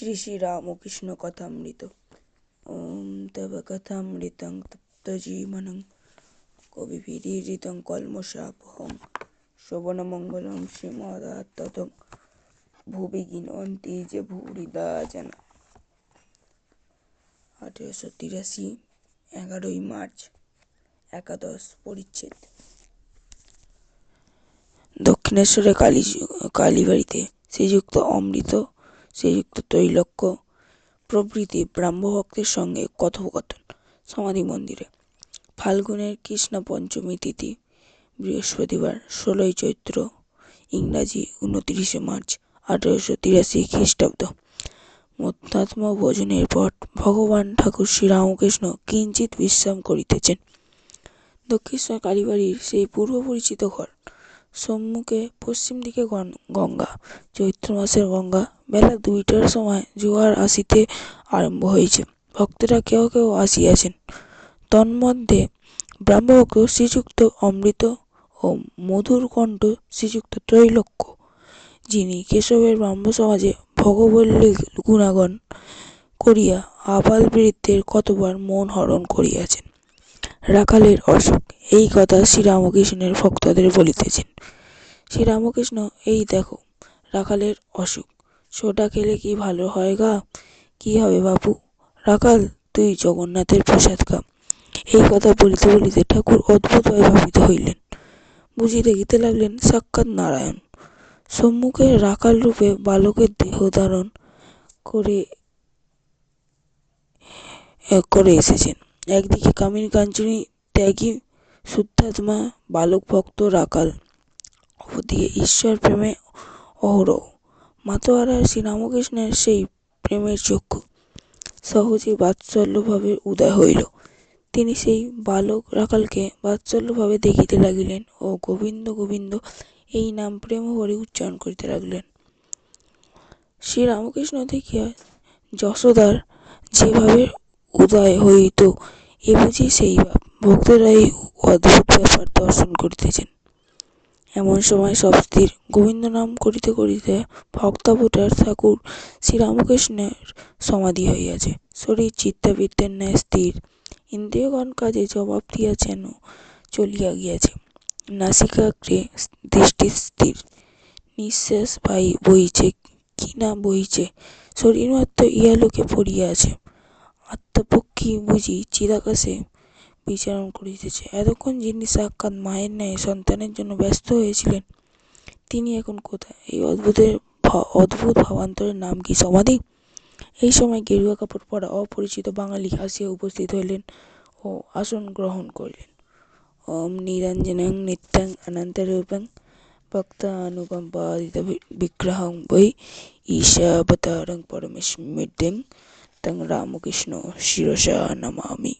শ্রী শ্রী রামকৃষ্ণ কথামৃত ওম তব কথামৃতং তপ্তজীবনং কবিভিরীরিতং কলমশাপহং শ্রবণমঙ্গলং শ্রীমদাততং ভুবি গিনন্তি যে ভূরিদা জানা আঠেরোশো তিরাশি এগারোই মার্চ একাদশ পরিচ্ছেদ দক্ষিণেশ্বরে কালী কালীবাড়িতে শ্রীযুক্ত অমৃত শ্রীযুক্ত তৈলক্য প্রভৃতি ব্রাহ্মভক্তের সঙ্গে কথোপকথন, সমাধি মন্দিরে। ফাল্গুনের কৃষ্ণ পঞ্চমী তিথি, বৃহস্পতিবার, ষোলোই চৈত্র, ইংরাজি উনতিরিশে মার্চ, আঠেরোশো তিরাশি খ্রিস্টাব্দ। মধ্যাত্ম ভোজনের পর ভগবান ঠাকুর শ্রীরামকৃষ্ণ কিঞ্চিৎ বিশ্রাম করিতেছেন। দক্ষিণেশ্বর কালীবাড়ির সেই পূর্ব পরিচিত ঘর সম্মুখে পশ্চিম দিকে গন, গঙ্গা। চৈত্র মাসের গঙ্গা বেলা দুইটার সময় জোয়ার আসিতে আরম্ভ হয়েছে ভক্তেরা কেউ কেউ আসিয়াছেন। তন্মধ্যে ব্রাহ্মভক্ত শ্রীযুক্ত অমৃত ও মধুর কণ্ঠ শ্রীযুক্ত ত্রৈলোক্য, যিনি কেশবের ব্রাহ্ম সমাজে ভগবল্লী গুণাগণ করিয়া আবাল বৃদ্ধের কতবার মন হরণ করিয়াছেন। রাখালের অসুখ এই কথা শ্রীরামকৃষ্ণের ভক্তদের বলিতেছেন। শ্রীরামকৃষ্ণ, এই দেখো, রাখালের অসুখ। সোডা খেলে কি ভালো হয় গা? কি হবে বাপু? রাখাল, তুই জগন্নাথের প্রসাদ খা। এই কথা বলিতে বলিতে ঠাকুর অদ্ভুতভাবে ভাবিত হইলেন। বুঝি দেখিতে লাগলেন সাক্ষাৎ নারায়ণ। সম্মুখে রাখাল রূপে বালকের দেহ ধারণ করে করে এসেছেন। একদিকে কামিনী কাঞ্চনী ত্যাগী শুদ্ধাত্মা বালক ভক্ত রাখাল দিয়ে ঈশ্বর প্রেমে অহরহ। মাতোয়ারা শ্রীরামকৃষ্ণের সেই প্রেমের চক্ষু সহজে বাৎসল্যভাবে উদয় হইল। তিনি সেই বালক রাখালকে বাৎসল্যভাবে দেখিতে লাগিলেন ও গোবিন্দ গোবিন্দ এই নাম প্রেম ভরে উচ্চারণ করিতে লাগিলেন। শ্রীরামকৃষ্ণ দেখিয়া যশোদার যেভাবে উদয় হইত, এ বুঝি সেই ভাব ভক্তরা এই অদ্ভুত ব্যাপার দর্শন করিতেছেন। এমন সময় সব স্থির গোবিন্দ নাম করিতে করিতে ভক্তাবতার ঠাকুর শ্রীরামকৃষ্ণের সমাধি হইয়াছে। শরীর চিত্তাবৃত্তের ন্যায় স্থির। ইন্দ্রিয়গণ কাজে জবাব দিয়া যেন চলিয়া গিয়াছে। নাসিকাগ্রে দৃষ্টি স্থির। নিঃশ্বাস বাই বইছে কি না বহিছে শরীর মাত্র ইহালোকে পড়িয়া আছে। আত্মপক্ষী বুঝি চিদাকাশে বিচরণ করিতেছে। এতক্ষণ যিনি সাক্ষাৎ মায়ের ন্যায় সন্তানের জন্য ব্যস্ত হয়েছিলেন, তিনি এখন কোথায়? এই অদ্ভুতের অদ্ভুত ভাবান্তরের নাম কি সমাধি? এই সময় গেরুয়া কাপড় পরা অপরিচিত বাঙালি আসিয়া উপস্থিত হইলেন ও আসন গ্রহণ করিলেন। ওম নিরঞ্জনং নিত্যং অনন্তরূপং ভক্তানুকম্পাদিত বিগ্রহং বৈ ঈশাবতারং পরমেশ্বর তং রামকৃষ্ণ শিরসা নমামি।